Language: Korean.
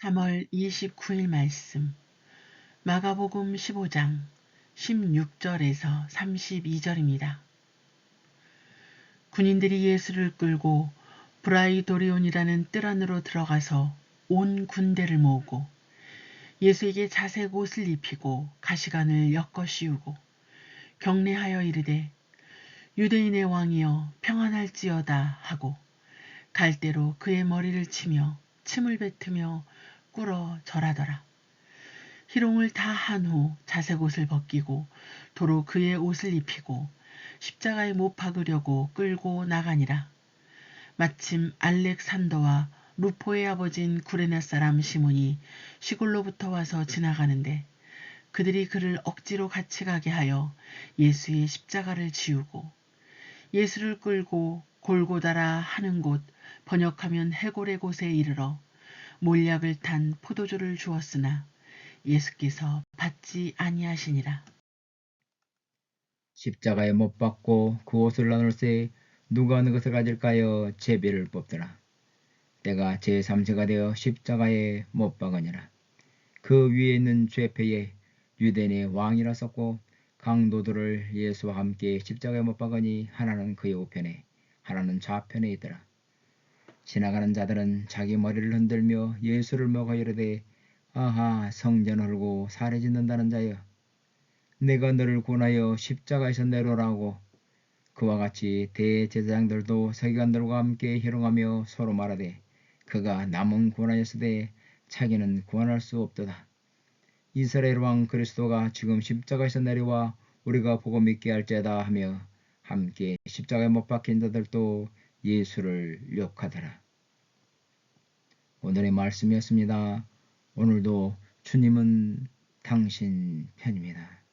3월 29일 말씀 마가복음 15장 16절에서 32절입니다. 군인들이 예수를 끌고 브라이도리온이라는 뜰 안으로 들어가서 온 군대를 모으고 예수에게 자색 옷을 입히고 가시관을 엮어 씌우고 경례하여 이르되 유대인의 왕이여 평안할지어다 하고 갈대로 그의 머리를 치며 침을 뱉으며 꿇어 절하더라. 희롱을 다 한 후 자색 옷을 벗기고 도로 그의 옷을 입히고 십자가에 못 박으려고 끌고 나가니라. 마침 알렉산더와 루포의 아버진 구레네 사람 시몬이 시골로부터 와서 지나가는데 그들이 그를 억지로 같이 가게 하여 예수의 십자가를 지우고 예수를 끌고 골고다라 하는 곳 번역하면 해골의 곳에 이르러 몰약을 탄 포도주를 주었으나 예수께서 받지 아니하시니라. 십자가에 못 박고 그 옷을 나눌세 누가 어느 것을 가질까요 제비를 뽑더라. 때가 제3세가 되어 십자가에 못 박으니라. 그 위에 있는 죄패에 유대인의 왕이라 썼고 강도들을 예수와 함께 십자가에 못 박으니 하나는 그의 우편에 하나는 좌편에 있더라. 지나가는 자들은 자기 머리를 흔들며 예수를 먹어 이르되 아하 성전 헐고 살해 짓는다는 자여 내가 너를 구원하여 십자가에서 내려라고 그와 같이 대제사장들도 서기관들과 함께 희롱하며 서로 말하되 그가 남은 구원하였으되 자기는 구원할 수 없도다. 이스라엘 왕 그리스도가 지금 십자가에서 내려와 우리가 보고 믿게 할지다 하며 함께 십자가에 못 박힌 자들도 예수를 욕하더라. 오늘의 말씀이었습니다. 오늘도 주님은 당신 편입니다.